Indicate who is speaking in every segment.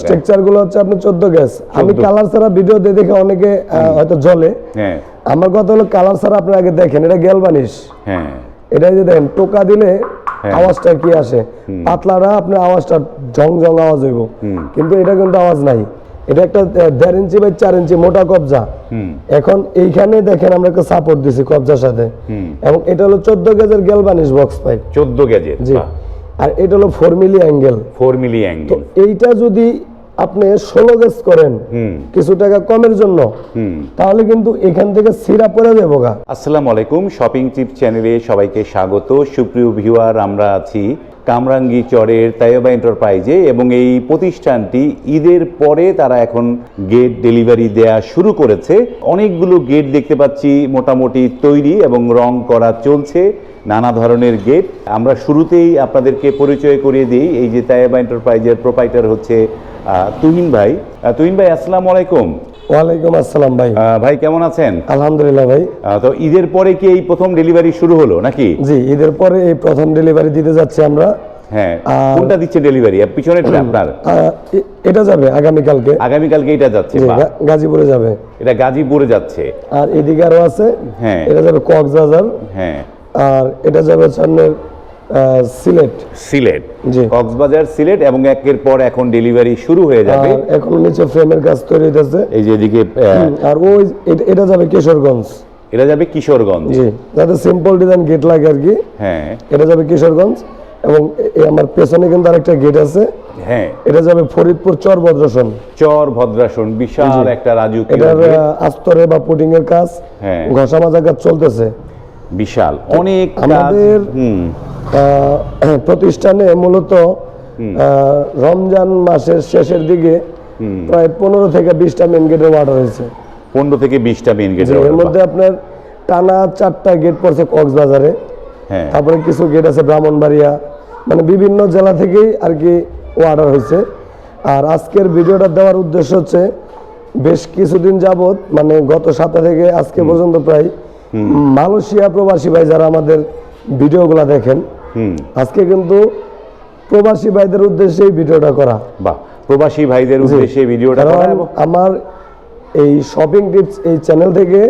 Speaker 1: স্ট্রাকচারগুলো হচ্ছে আপনার চোদ্দ গ্যাস আমি কালার ছাড়া ভিডিও দিয়ে দেখে অনেকে হয়তো জ্বলে।
Speaker 2: হ্যাঁ।
Speaker 1: আমার কথা হলো কালার ছাড়া আপনি আগে দেখেন এটা গ্যালবানিশ
Speaker 2: হ্যাঁ।
Speaker 1: এটা যে দেখেন টোকা দিলে
Speaker 2: হ্যাঁ।
Speaker 1: আওয়াজটা কি আসে? পাতলারা আপনার আওয়াজটা ঝং ঝং আওয়াজ হইব। কিন্তু এটা কিন্তু আওয়াজ নাই। এটা একটা দেড় ইঞ্চি বাই চার ইঞ্চি মোটা কবজা। এখন এইখানে দেখেন আমরা একটা সাপোর্ট দিছি কবজার সাথে। এবং এটা হলো চোদ্দ গেজের গ্যালবানিশ বক্স পাইপ
Speaker 2: চোদ্দ গ্যাজেট
Speaker 1: জি। আর এটা হলো four milli angle
Speaker 2: four milli angle
Speaker 1: এইটা যদি আপনি ষোলো গেজ করেন কিছু টাকা কমের জন্য তাহলে কিন্তু এখান থেকে সিরা পড়ে যাব গা।
Speaker 2: আসসালামু আলাইকুম শপিং টিপ চ্যানেলে সবাইকে স্বাগত। সুপ্রিয় ভিউয়ার আমরা আছি কামরাঙ্গি চরের তাইবা এন্টারপ্রাইজে এবং এই প্রতিষ্ঠানটি ঈদের পরে তারা এখন গেট ডেলিভারি দেয়া শুরু করেছে। অনেকগুলো গেট দেখতে পাচ্ছি মোটামুটি তৈরি এবং রং করা চলছে। নানা ধরনের গেট আমরা শুরুতেই আপনাদেরকে পরিচয় করিয়ে দিই। এই যে তাইবা এন্টারপ্রাইজের প্রোপাইটার হচ্ছে তুহিন ভাই। তুহিন ভাই আসসালামু আলাইকুম।
Speaker 1: ওয়ালাইকুম আসসালাম ভাই।
Speaker 2: ভাই কেমন আছেন?
Speaker 1: আলহামদুলিল্লাহ ভাই।
Speaker 2: তো ঈদের পরে কি এই প্রথম ডেলিভারি শুরু হলো নাকি?
Speaker 1: জি ঈদের পরে এই প্রথম ডেলিভারি দিতে যাচ্ছি আমরা।
Speaker 2: হ্যাঁ কোনটা দিচ্ছে ডেলিভারি পিছনে আপনার?
Speaker 1: এটা যাবে আগামীকালকে।
Speaker 2: আগামীকালকে এটা যাচ্ছে
Speaker 1: জি,
Speaker 2: বাহ।
Speaker 1: গা- গাজীপুরে যাবে।
Speaker 2: এটা গাজীপুরে যাচ্ছে।
Speaker 1: আর এদিকে আরও আছে
Speaker 2: হ্যাঁ।
Speaker 1: এটা যাবে কক্সবাজার।
Speaker 2: হ্যাঁ।
Speaker 1: আর এটা যাবে সামনের সিলেট।
Speaker 2: সিলেট।
Speaker 1: জি।
Speaker 2: কক্সবাজার সিলেট এবং একের পর এখন ডেলিভারি শুরু হয়ে যাবে।
Speaker 1: এখন নিচে ফ্রেমের কাজ তৈরি হইতেছে।
Speaker 2: এই যে এদিকে
Speaker 1: আর ওই এটা- যাবে কিশোরগঞ্জ।
Speaker 2: এটা যাবে কিশোরগঞ্জ।
Speaker 1: জি যাতে সিম্পল ডিজাইন গেট লাগে আর কি।
Speaker 2: হ্যাঁ।
Speaker 1: এটা যাবে কিশোরগঞ্জ এবং আমার পেছনে কিন্তু আরেকটা গেট আছে।
Speaker 2: হ্যাঁ।
Speaker 1: এটা যাবে ফরিদপুর চর ভদ্রাসন।
Speaker 2: চর ভদ্রাসন বিশাল একটা রাজকীয়
Speaker 1: এটার আস্তরে বা পুটিং এর কাজ
Speaker 2: হ্যাঁ।
Speaker 1: ঘষা মাজা কাজ চলতেছে।
Speaker 2: বিশাল অনেক
Speaker 1: আমাদের প্রতিষ্ঠানে মূলত রমজান মাসের শেষের দিকে প্রায় পনেরো থেকে বিশটা মেন গেটের অর্ডার হয়েছে।
Speaker 2: পনেরো থেকে বিশটা মেন
Speaker 1: গেটের মধ্যে আপনার টানা চারটা গেট পড়ছে কক্সবাজারে।
Speaker 2: হ্যাঁ।
Speaker 1: তারপরে কিছু গেট আছে ব্রাহ্মণবাড়িয়া। মানে বিভিন্ন জেলা থেকেই আর কি অর্ডার হয়েছে। আর আজকের ভিডিওটা দেওয়ার উদ্দেশ্য হচ্ছে বেশ কিছুদিন যাবত মানে গত সপ্তাহ থেকে আজকে পর্যন্ত প্রায় মালয়েশিয়া প্রবাসী ভাই যারা আমাদের ভিডিওগুলো দেখেন আজকে কিন্তু প্রবাসী ভাইদের উদ্দেশ্যে এই ভিডিওটা করা।
Speaker 2: বা প্রবাসী ভাইদের উদ্দেশ্যে ভিডিওটা করা
Speaker 1: আমার এই শপিং টিপস এই চ্যানেল থেকে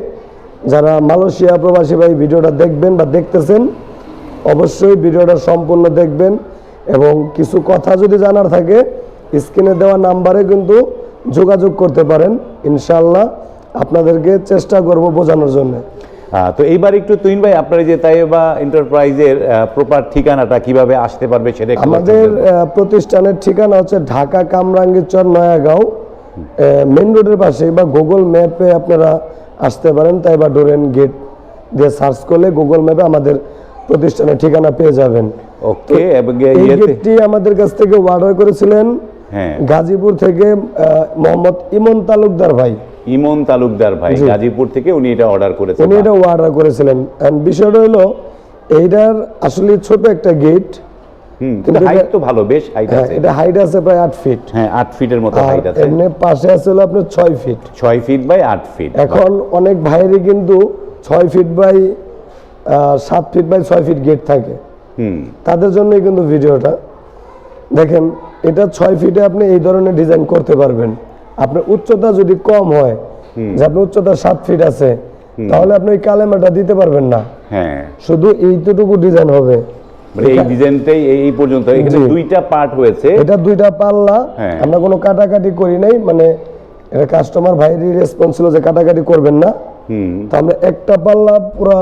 Speaker 1: যারা মালয়েশিয়া প্রবাসী ভাই ভিডিওটা দেখবেন বা দেখতেছেন অবশ্যই ভিডিওটা সম্পূর্ণ দেখবেন এবং কিছু কথা যদি জানার থাকে স্ক্রিনে দেওয়া নাম্বারে কিন্তু যোগাযোগ করতে পারেন ইনশাল্লাহ আপনাদেরকে চেষ্টা করব বোঝানোর জন্য।
Speaker 2: তো এইবার একটু তুইন ভাই আপনার যে তাইবা এন্টারপ্রাইজের প্রপার ঠিকানাটা কীভাবে আসতে পারবে সেটা
Speaker 1: আমাদের প্রতিষ্ঠানের ঠিকানা হচ্ছে ঢাকা কামরাঙ্গীরচর নয়াগাঁও মেন রোডের পাশে। বা গুগল ম্যাপে আপনারা আসতে পারেন তাই বা ডোরেন গেট দিয়ে সার্চ করলে গুগল ম্যাপে আমাদের প্রতিষ্ঠানের ঠিকানা পেয়ে যাবেন।
Speaker 2: ওকে
Speaker 1: এই গেটটি আমাদের কাছ থেকে অর্ডার করেছিলেন
Speaker 2: হ্যাঁ।
Speaker 1: গাজীপুর থেকে মোহাম্মদ ইমন তালুকদার ভাই।
Speaker 2: ইমন তালুকদার ভাই গাজীপুর থেকে উনি এটা অর্ডার করেছেন।
Speaker 1: উনি এটা অর্ডার করেছিলেন। And বিষয়টা হলো এইটার আসলে ছোট একটা গেট
Speaker 2: হুম কিন্তু হাইট তো ভালো বেশ হাইট
Speaker 1: হ্যাঁ
Speaker 2: আছে।
Speaker 1: এটা হাইট আছে প্রায় আট ফিট
Speaker 2: হ্যাঁ আট ফিটের মতো হাইট আছে।
Speaker 1: এমনি পাশে আছে হলো আপনার ছয় ফিট
Speaker 2: ছয় ফিট বাই আট ফিট
Speaker 1: এখন অনেক ভাইয়েরই কিন্তু ছয় ফিট বাই আহ, সাত ফিট বাই ছয় ফিট গেট থাকে।
Speaker 2: হুম।
Speaker 1: তাদের জন্যই কিন্তু ভিডিওটা। দেখেন এটা ছয় ফিটে আপনি এই ধরনের ডিজাইন করতে পারবেন। আপনার উচ্চতা যদি কম হয় যে আপনার উচ্চতা সাত ফিট আছে তাহলে আপনি ওই কালেমাটা দিতে পারবেন না।
Speaker 2: হ্যাঁ।
Speaker 1: শুধু এইটুকু ডিজাইন হবে।
Speaker 2: মানে এই ডিজাইনটাই এই পর্যন্ত। এখানে দুইটা পার্ট হয়েছে।
Speaker 1: এটা দুইটা পাল্লা।
Speaker 2: হ্যাঁ।
Speaker 1: আমরা কোনো কাটাকাটি করি নাই মানে এটা কাস্টমার ভাইয়েরই রেসপন্স ছিল যে কাটাকাটি করবেন না। তো আমরা একটা পাল্লা পুরো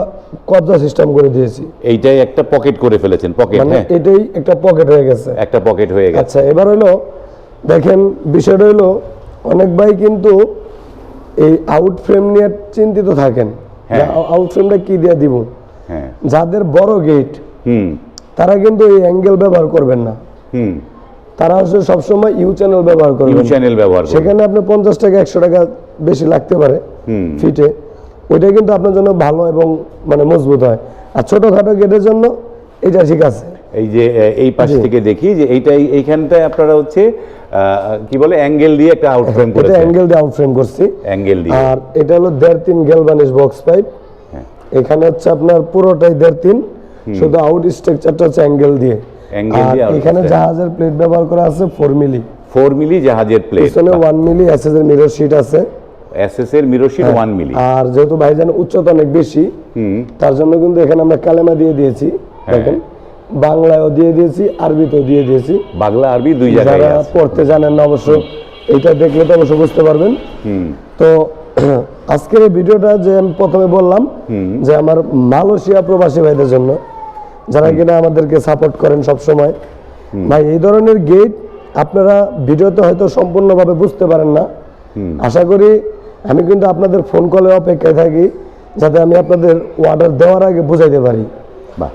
Speaker 1: কবজা সিস্টেম করে দিয়েছি।
Speaker 2: এইটাই একটা পকেট করে ফেলেছেন পকেট
Speaker 1: মানে
Speaker 2: হ্যাঁ।
Speaker 1: এটাই একটা পকেট হয়ে গেছে।
Speaker 2: একটা পকেট হয়ে গেছে।
Speaker 1: আচ্ছা এবার হলো দেখেন বিষয়টা হলো অনেক ভাই কিন্তু এই আউট ফ্রেম নিয়ে চিন্তিত থাকেন।
Speaker 2: হ্যাঁ।
Speaker 1: আউট ফ্রেমটা কি দিয়ে দিব?
Speaker 2: হ্যাঁ।
Speaker 1: যাদের বড় গেট তারা কিন্তু এই অ্যাঙ্গেল ব্যবহার করবেন না। তারা হচ্ছে সবসময় ইউ চ্যানেল ব্যবহার করবেন।
Speaker 2: ইউ চ্যানেল ব্যবহার
Speaker 1: সেখানে আপনি পঞ্চাশ টাকা একশো টাকা বেশি লাগতে পারে ফিটে ওইটা কিন্তু আপনার জন্য ভালো এবং মানে মজবুত হয়। আর ছোটখাটো গেটের জন্য এটা ঠিক আছে।
Speaker 2: এই যে এই পাশ থেকে দেখি যে এইটাই এইখানটায় আপনারা হচ্ছে কি বলে অ্যাঙ্গেল দিয়ে একটা আউটফ্রেম
Speaker 1: এটা
Speaker 2: করেছেন
Speaker 1: অ্যাঙ্গেল দিয়ে আউটফ্রেম করছি।
Speaker 2: অ্যাঙ্গেল দিয়ে।
Speaker 1: আর এটা হলো দেড় তিন গ্যালভানিশ বক্স পাইপ। এখানে হচ্ছে আপনার পুরোটাই দেড় তিন। শুধু আউট স্ট্রাকচারটা হচ্ছে অ্যাঙ্গেল দিয়ে। আর
Speaker 2: দিয়ে
Speaker 1: এখানে জাহাজের প্লেট ব্যবহার করা আছে ফোর মিলি
Speaker 2: ফোর মিলি জাহাজের প্লেট
Speaker 1: পিছনে ওয়ান মিলি এসএস এর মিরর শিট আছে।
Speaker 2: এসএস এর মিরোশিট ওয়ান মিলি
Speaker 1: আর যেহেতু ভাইজান উচ্চতা অনেক বেশি তার জন্য কিন্তু এখানে আমরা কালেমা দিয়ে দিয়েছি।
Speaker 2: হ্যাঁ।
Speaker 1: দেখেন। বাংলায়ও দিয়ে দিয়েছি আরবিতেও দিয়ে দিয়েছি।
Speaker 2: বাংলা আরবি দুই জায়গায়
Speaker 1: যারা পড়তে জানেন না অবশ্য এটা দেখলে তো অবশ্য বুঝতে পারবেন। তো আজকের এই ভিডিওটা যে আমি প্রথমে বললাম যে আমার মালয়েশিয়া প্রবাসী ভাইদের জন্য যারা কিনা আমাদেরকে সাপোর্ট করেন সব সময় ভাই এই ধরনের গেট আপনারা ভিডিওতে হয়তো সম্পূর্ণভাবে বুঝতে পারেন না। আশা করি আমি কিন্তু আপনাদের ফোন কলে অপেক্ষায় থাকি যাতে আমি আপনাদের অর্ডার দেওয়ার আগে বুঝাইতে পারি।
Speaker 2: বাহ।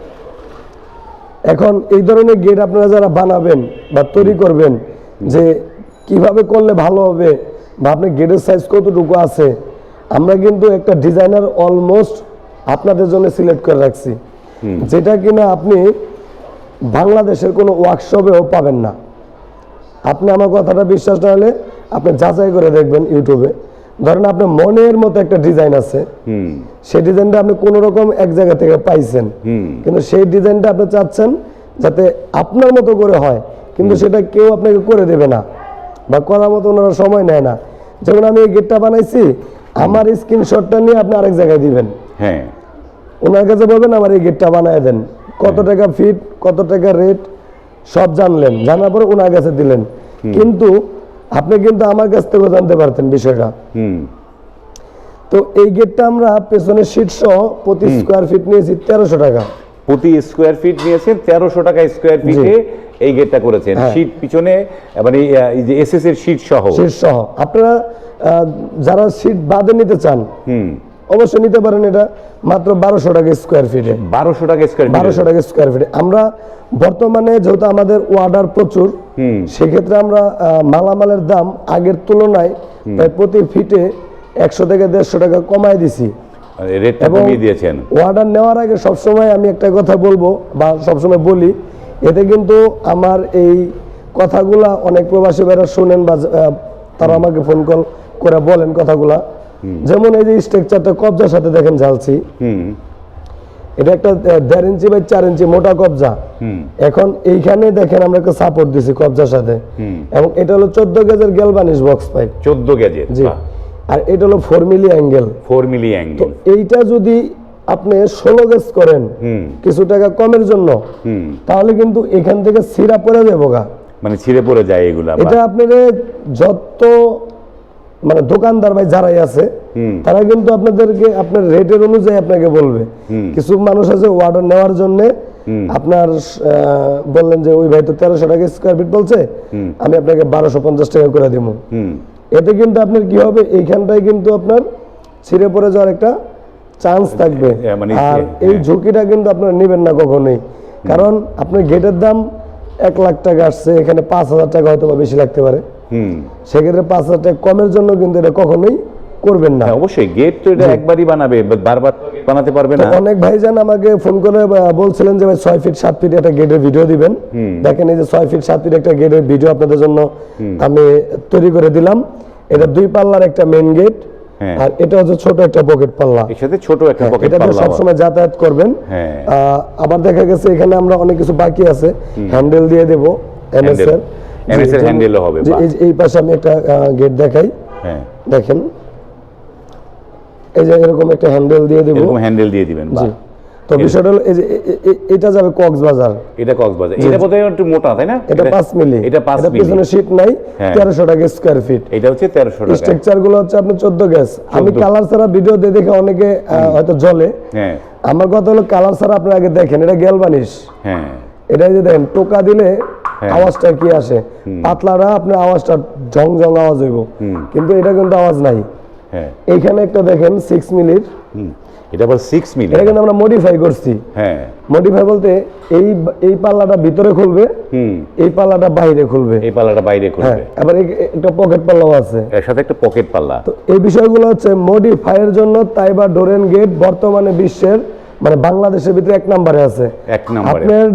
Speaker 1: এখন এই ধরনের গেট আপনারা যারা বানাবেন বা তৈরি করবেন যে কীভাবে করলে ভালো হবে বা আপনার গেটের সাইজ কতটুকু আছে আমরা কিন্তু একটা ডিজাইনার অলমোস্ট আপনাদের জন্য সিলেক্ট করে রাখছি। যেটা কিনা আপনি বাংলাদেশের কোনো ওয়ার্কশপেও পাবেন না। আপনি আমার কথাটা বিশ্বাস না হলে আপনি যাচাই করে দেখবেন ইউটিউবে। ধরেন আপনার মনের মতো একটা ডিজাইন আছে। সেই ডিজাইনটা আপনি কোনো রকম এক জায়গা থেকে পাইছেন। কিন্তু সেই ডিজাইনটা আপনি চাচ্ছেন যাতে আপনার মতো করে হয় কিন্তু সেটা কেউ আপনাকে করে দেবে না বা করার মতো ওনারা সময় নেয় না। যেমন আমি এই গেটটা বানাইছি আমার স্ক্রিনশটটা নিয়ে আপনি আরেক জায়গায় দিবেন।
Speaker 2: হ্যাঁ।
Speaker 1: ওনার কাছে বলবেন আমার এই গেটটা বানায় দেন। কত টাকা ফিট কত টাকা রেট সব জানলেন। জানার পরে ওনার কাছে দিলেন। কিন্তু আপনি কিন্তু আমার কাছ থেকেও জানতে পারতেন বিষয়টা। তো এই গেটটা আমরা পেছনের সিট সহ প্রতি স্কোয়ার ফিট নিয়েছি তেরোশো টাকা।
Speaker 2: প্রতি স্কোয়ার ফিট নিয়েছেন তেরোশো টাকা স্কোয়ার ফিটে এই গেটটা করেছেন।
Speaker 1: সিট
Speaker 2: শীট পিছনে মানে এস এই যে এসএস এর সিট সহ।
Speaker 1: সিট সহ। আপনারা আহ, যারা সিট বাদে নিতে চান
Speaker 2: হুম।
Speaker 1: অবশ্যই নিতে পারেন এটা মাত্র বারোশো টাকা স্কোয়ার ফিটে
Speaker 2: বারোশো টাকা স্কোয়ার
Speaker 1: বারোশো টাকা স্কোয়ার ফিটে আমরা বর্তমানে যেহেতু আমাদের অর্ডার প্রচুর সেক্ষেত্রে আমরা মালামালের দাম আগের তুলনায় প্রায় প্রতি ফিটে একশো থেকে দেড়শো টাকা কমায় দিছি। এবং
Speaker 2: দিয়েছেন।
Speaker 1: অর্ডার নেওয়ার আগে সবসময় আমি একটা কথা বলব বা সবসময় বলি এতে কিন্তু আমার এই কথাগুলা অনেক প্রবাসী ভাইরা শুনেন বা তারা আমাকে ফোন কল করে বলেন কথাগুলা। যেমন এই যে স্ট্রাকচারটা কবজার সাথে দেখেন ঝালছি। এটা একটা দেড় ইঞ্চি বাই চার ইঞ্চি মোটা কবজা। এখন এইখানে দেখেন আমরা একটা সাপোর্ট দিছি কবজার সাথে। এবং এটা হলো চোদ্দ গেজের গ্যালবানিশ বক্স পাইপ
Speaker 2: চোদ্দ গ্যাজেট
Speaker 1: জি। আর এটা হলো four milli angle
Speaker 2: four milli angle
Speaker 1: এইটা যদি আপনি ষোলো গেজ করেন কিছু টাকা কমের জন্য তাহলে কিন্তু এখান থেকে সিরা পড়ে যাব গা।
Speaker 2: মানে ছিঁড়ে পড়ে যায় এগুলা
Speaker 1: এটা আপনার যত মানে দোকানদার ভাই যারাই আছে তারা কিন্তু আপনাদেরকে আপনার রেটের অনুযায়ী আপনাকে বলবে। কিছু মানুষ আছে অর্ডার নেওয়ার জন্য আপনার বললেন যে ওই ভাই তো তেরোশো টাকা স্কোয়ার ফিট বলছে আমি আপনাকে বারোশো পঞ্চাশ টাকা করে দিব। এতে কিন্তু আপনার কি হবে? এইখানটায় কিন্তু আপনার ছিঁড়ে পড়ে যাওয়ার একটা চান্স থাকবে।
Speaker 2: মানে
Speaker 1: আর। এই ঝুঁকিটা কিন্তু আপনারা নেবেন না কখনোই। কারণ আপনার গেটের দাম এক লাখ টাকা আসছে এখানে পাঁচ হাজার টাকা হয়তো বা বেশি লাগতে পারে। সেক্ষেত্রে পাঁচ হাজার টাকা কমের জন্য কিন্তু এটা কখনোই করবেন না।
Speaker 2: হ্যাঁ অবশ্যই। গেট তো এটা একবারই বানাবে বারবার বানাতে পারবে না।
Speaker 1: অনেক ভাইজান আমাকে ফোন করে বলছিলেন যে ভাই ছয় ফিট সাত ফিট একটা গেটের ভিডিও দিবেন। দেখেন এই যে ছয় ফিট সাত ফিট একটা গেটের ভিডিও আপনাদের জন্য আমি তৈরি করে দিলাম। এটা দুই পাল্লার একটা মেইন গেট
Speaker 2: হ্যাঁ।
Speaker 1: আর এটা হচ্ছে ছোট একটা পকেট পাল্লা।
Speaker 2: এর সাথে ছোট একটা পকেট
Speaker 1: এটা সবসময় যাতায়াত করবেন।
Speaker 2: হ্যাঁ।
Speaker 1: আবার দেখা গেছে এখানে আমরা অনেক কিছু বাকি আছে। হ্যান্ডেল দিয়ে দেব এমএস এর
Speaker 2: MS এর
Speaker 1: জি,
Speaker 2: handle ও হবে,
Speaker 1: এই পাশে আমি একটা গেট দেখাই।
Speaker 2: হ্যাঁ।
Speaker 1: দেখেন। এই যে এরকম একটা হ্যান্ডেল দিয়ে দেব।
Speaker 2: এরকম হ্যান্ডেল দিয়ে দিবেন বাহ।
Speaker 1: তো বিষয়টা হলো এটা যাবে কক্সবাজার।
Speaker 2: এটা কক্সবাজার। এটা বোধহয় একটু মোটা তাই না?
Speaker 1: এটা মিলি।
Speaker 2: এটা মিলি।
Speaker 1: পিছনে শীট নাই
Speaker 2: হ্যাঁ।
Speaker 1: টাকা স্কোয়ার ফিট
Speaker 2: এটা হচ্ছে টাকা।
Speaker 1: স্ট্রাকচারগুলো হচ্ছে আপনি চোদ্দ গ্যাস আমি কালার ছাড়া ভিডিও দিয়ে দেখে অনেকে হয়তো জ্বলে।
Speaker 2: হ্যাঁ।
Speaker 1: আমার কথা হলো কালার ছাড়া আপনি আগে দেখেন এটা গ্যালবানিশ
Speaker 2: হ্যাঁ।
Speaker 1: এটা যে দেখেন টোকা দিলে। আওয়াজটা কি আসে? পাতলাটা আপনার আওয়াজটা ঝং ঝং আওয়াজ হইব। কিন্তু এটা কিন্তু আওয়াজ নাই।
Speaker 2: হ্যাঁ।
Speaker 1: এইখানে একটা দেখেন সিক্স মিলির।
Speaker 2: এটা আবার সিক্স মিলি।
Speaker 1: এটা কিন্তু আমরা মডিফাই করছি।
Speaker 2: হ্যাঁ।
Speaker 1: মডিফাই বলতে এই এই পাল্লাটা ভিতরে খুলবে
Speaker 2: হুম।
Speaker 1: এই পাল্লাটা বাইরে খুলবে।
Speaker 2: এই পাল্লাটা বাইরে
Speaker 1: হ্যাঁ এবার এই- একটা পকেট পাল্লাও আছে।
Speaker 2: এর সাথে একটা পকেট পাল্লা।
Speaker 1: তো এই বিষয়গুলো হচ্ছে মডিফাইয়ের জন্য তাইবা ডোরেন গেট বর্তমানে বিশ্বের মানে বাংলাদেশের ভিতরে এক নম্বরে আছে।
Speaker 2: এক নম্বরে।
Speaker 1: আপনার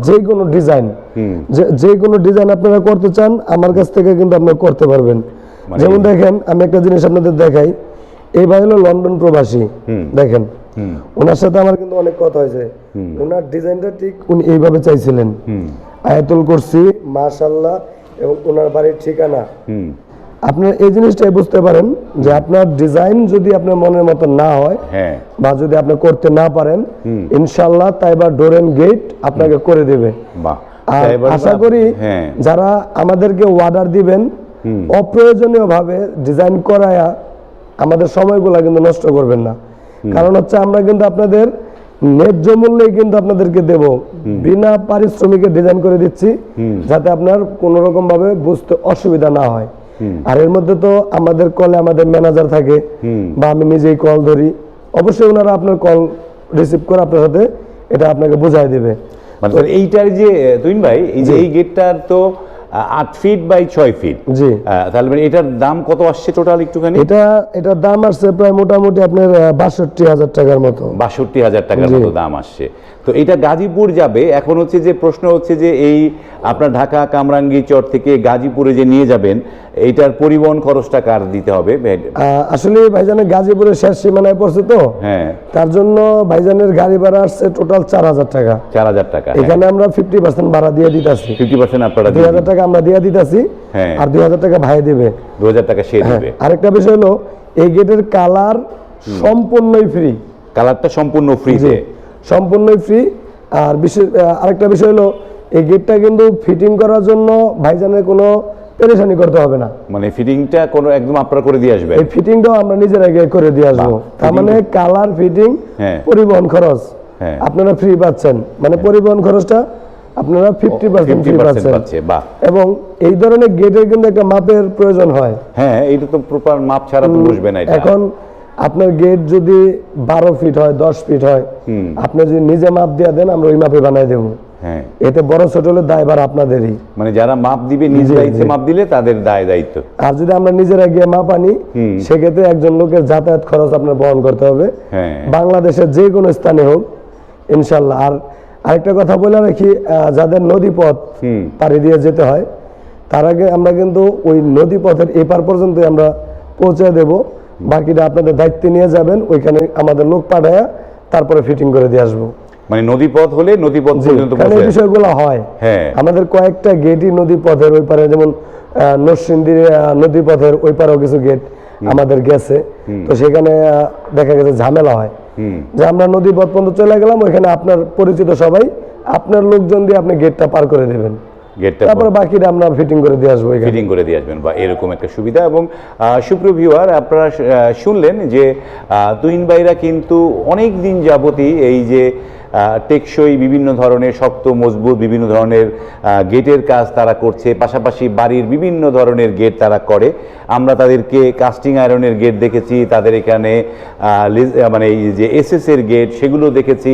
Speaker 1: যে কোনো ডিজাইন যে কোনো ডিজাইন আপনারা করতে চান আমার কাছ থেকে কিন্তু আপনারা করতে পারবেন।
Speaker 2: মানে-
Speaker 1: যেমন দেখেন আমি একটা জিনিস আপনাদের দেখাই। এই ভাই হলো লন্ডন প্রবাসী দেখেন। ওনার সাথে আমার কিন্তু অনেক কথা হয়েছে। ওনার ডিজাইনটা ঠিক উনি এইভাবে চাইছিলেন। আয়াতুল করছি মাশাল্লাহ এবং ওনার বাড়ির ঠিকানা। আপনার এই জিনিসটাই বুঝতে পারেন যে আপনার ডিজাইন যদি আপনার মনের মতো না হয়
Speaker 2: হ্যাঁ।
Speaker 1: বা যদি আপনি করতে না পারেন ইনশাল্লাহ তাই বা ডোরেন গেট আপনাকে করে দেবে। আর আশা করি
Speaker 2: হ্যাঁ।
Speaker 1: যারা আমাদেরকে অর্ডার দিবেন অপ্রয়োজনীয় ভাবে ডিজাইন করায়া আমাদের সময়গুলো কিন্তু নষ্ট করবেন না। কারণ হচ্ছে আমরা কিন্তু আপনাদের ন্যায্য মূল্যে কিন্তু আপনাদেরকে দেব। বিনা পারিশ্রমিকে ডিজাইন করে দিচ্ছি যাতে আপনার কোনো রকম ভাবে বুঝতে অসুবিধা না হয়। আর এর মধ্যে তো আমাদের কলে আমাদের ম্যানেজার থাকে বা আমি নিজেই কল ধরি। অবশ্যই ওনারা আপনার কল রিসিভ করে আপনার সাথে এটা আপনাকে বুঝাই দেবে।
Speaker 2: মানে এইটার যে তুইন ভাই এই যে এই গেটটার তো আট ফিট বাই ছয় ফিট
Speaker 1: জি।
Speaker 2: তাহলে মানে এটার দাম কত আসছে টোটাল একটুখানি?
Speaker 1: এটা এটার দাম আসছে প্রায় মোটামুটি আপনার বাষট্টি হাজার টাকার মতো।
Speaker 2: বাষট্টি হাজার টাকার মতো দাম আসছে। তো এটা গাজীপুর যাবে। এখন হচ্ছে যে প্রশ্ন হচ্ছে যে এই আপনার ঢাকা কামরাঙ্গি চর থেকে গাজীপুরে যে নিয়ে যাবেন এইটার পরিবহন খরচটা কার দিতে হবে?
Speaker 1: আসলে ভাইজানের গাজীপুরের শেষ সীমানায় পড়ছে তো।
Speaker 2: হ্যাঁ।
Speaker 1: তার জন্য ভাইজানের গাড়ি ভাড়া আসছে টোটাল চার হাজার টাকা।
Speaker 2: চার হাজার টাকা
Speaker 1: এখানে আমরা ফিফটি পার্সেন্ট ভাড়া দিয়ে দিতেছি।
Speaker 2: ফিফটি পার্সেন্ট আপনারা
Speaker 1: দুই হাজার টাকা আমরা দিয়ে দিতেছি
Speaker 2: হ্যাঁ।
Speaker 1: আর দুই হাজার টাকা ভাই দেবে।
Speaker 2: দু হাজার টাকা সে
Speaker 1: হ্যাঁ,
Speaker 2: দেবে।
Speaker 1: আরেকটা বিষয় হলো এই গেটের কালার সম্পূর্ণই ফ্রি
Speaker 2: কালারটা সম্পূর্ণ
Speaker 1: জি।
Speaker 2: ফ্রিতে
Speaker 1: সম্পূর্ণই ফ্রি আর বিশেষ আরেকটা বিষয় হলো এই গেটটা কিন্তু ফিটিং করার জন্য ভাইজানের কোনো পেরেশানি করতে হবে না।
Speaker 2: মানে ফিটিংটা কোনো একদম আপনারা করে দিয়ে আসবেন।
Speaker 1: এই ফিটিংটাও আমরা নিজেরা গিয়ে করে দিয়ে আসব। তার মানে কালার ফিটিং
Speaker 2: হ্যাঁ।
Speaker 1: পরিবহন খরচ।
Speaker 2: হ্যাঁ।
Speaker 1: আপনারা ফ্রি পাচ্ছেন। মানে পরিবহন খরচটা আপনারা ফিফটি পার্সেন্ট ফ্রি পাচ্ছেন। এবং এই ধরনের গেটের কিন্তু একটা মাপের প্রয়োজন হয়।
Speaker 2: হ্যাঁ এটা তো প্রপার মাপ ছাড়া তো বসবে না এটা।
Speaker 1: এখন আপনার গেট যদি বারো ফিট হয় দশ ফিট হয় আপনি যদি নিজে মাপ দিয়ে দেন আমরা ওই মাপে বানাই দেবো।
Speaker 2: হ্যাঁ।
Speaker 1: এতে বড় ছোট হলে দায়ভার আপনাদেরই।
Speaker 2: মানে যারা মাপ দিবে নিজ দায়িত্বে মাপ দিলে তাদের দায় দায়িত্ব।
Speaker 1: আর যদি আমরা নিজেরা গিয়ে মাপ আনি সেক্ষেত্রে একজন লোকের যাতায়াত খরচ আপনার বহন করতে হবে।
Speaker 2: হ্যাঁ।
Speaker 1: বাংলাদেশের যে কোনো স্থানে হোক ইনশাল্লাহ। আর আরেকটা কথা বলে রাখি যাদের নদী পথ পাড়ি দিয়ে যেতে হয় তার আগে আমরা কিন্তু ওই নদী পথের এপার পর্যন্ত আমরা পৌঁছে দেব। বাকিটা আপনাদের দায়িত্বে নিয়ে যাবেন ওইখানে আমাদের লোক পাঠায়া তারপরে ফিটিং করে দিয়ে আসব।
Speaker 2: মানে নদীপথ হলে নদীপথ পর্যন্ত পৌঁছে
Speaker 1: বিষয়গুলো হয়।
Speaker 2: হ্যাঁ।
Speaker 1: আমাদের কয়েকটা গেটই নদী পথের ওই পারে যেমন নরসিংদীর নদী পথের ওই পারেও কিছু গেট আমাদের গেছে। তো সেখানে দেখা গেছে ঝামেলা হয়। যে আমরা নদী পথ পর্যন্ত চলে গেলাম ওইখানে আপনার পরিচিত সবাই আপনার লোকজন দিয়ে আপনি গেটটা পার করে দেবেন।
Speaker 2: গেটটা
Speaker 1: তারপরে বাকিটা আমরা ফিটিং করে দিয়ে আসব
Speaker 2: ফিটিং করে দিয়ে আসবেন বা এরকম একটা সুবিধা। এবং সুপ্রিয় ভিউয়ার আপনারা শুনলেন যে তুহিন ভাইরা কিন্তু অনেক দিন যাবতই এই যে টেকসই বিভিন্ন ধরনের শক্ত মজবুত বিভিন্ন ধরনের গেটের কাজ তারা করছে। পাশাপাশি বাড়ির বিভিন্ন ধরনের গেট তারা করে। আমরা তাদেরকে কাস্টিং আয়রনের গেট দেখেছি তাদের এখানে মানে এই যে এসএস এর গেট সেগুলো দেখেছি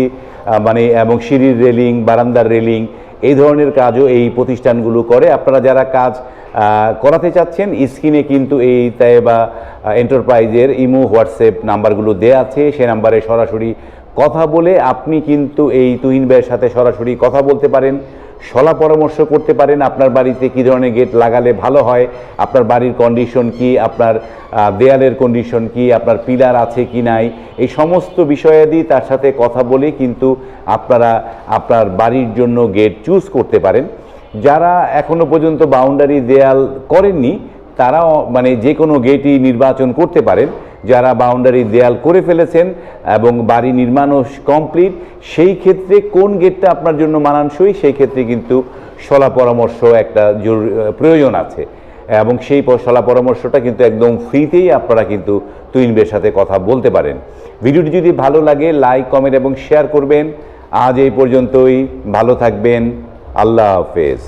Speaker 2: মানে এবং সিঁড়ির রেলিং বারান্দার রেলিং এই ধরনের কাজও এই প্রতিষ্ঠানগুলো করে। আপনারা যারা কাজ করাতে চাচ্ছেন, স্ক্রিনে কিন্তু এই তাইবা এন্টারপ্রাইজের ইমো, হোয়াটসঅ্যাপ নাম্বারগুলো দেওয়া আছে। সে নাম্বারে সরাসরি কথা বলে আপনি কিন্তু এই তুহিন ভাইয়ের সাথে সরাসরি কথা বলতে পারেন। সলা পরামর্শ করতে পারেন আপনার বাড়িতে কী ধরনের গেট লাগালে ভালো হয়, আপনার বাড়ির কন্ডিশন কি, আপনার দেয়ালের কন্ডিশন কি, আপনার পিলার আছে কি নাই, এই সমস্ত বিষয়াদি তার সাথে কথা বলে কিন্তু আপনারা আপনার বাড়ির জন্য গেট চুজ করতে পারেন। যারা এখনও পর্যন্ত বাউন্ডারি দেয়াল করেননি, তারাও মানে যে কোনো গেটই নির্বাচন করতে পারেন। যারা বাউন্ডারি দেয়াল করে ফেলেছেন এবং বাড়ি নির্মাণও কমপ্লিট সেই ক্ষেত্রে কোন গেটটা আপনার জন্য মানানসই, সেই ক্ষেত্রে কিন্তু সলা পরামর্শ একটা জরুরি প্রয়োজন আছে। এবং সেই সলা পরামর্শটা কিন্তু একদম ফ্রিতেই আপনারা কিন্তু তুইনবের সাথে কথা বলতে পারেন। ভিডিওটি যদি ভালো লাগে লাইক কমেন্ট এবং শেয়ার করবেন। আজ এই পর্যন্তই। ভালো থাকবেন। আল্লাহ হাফেজ।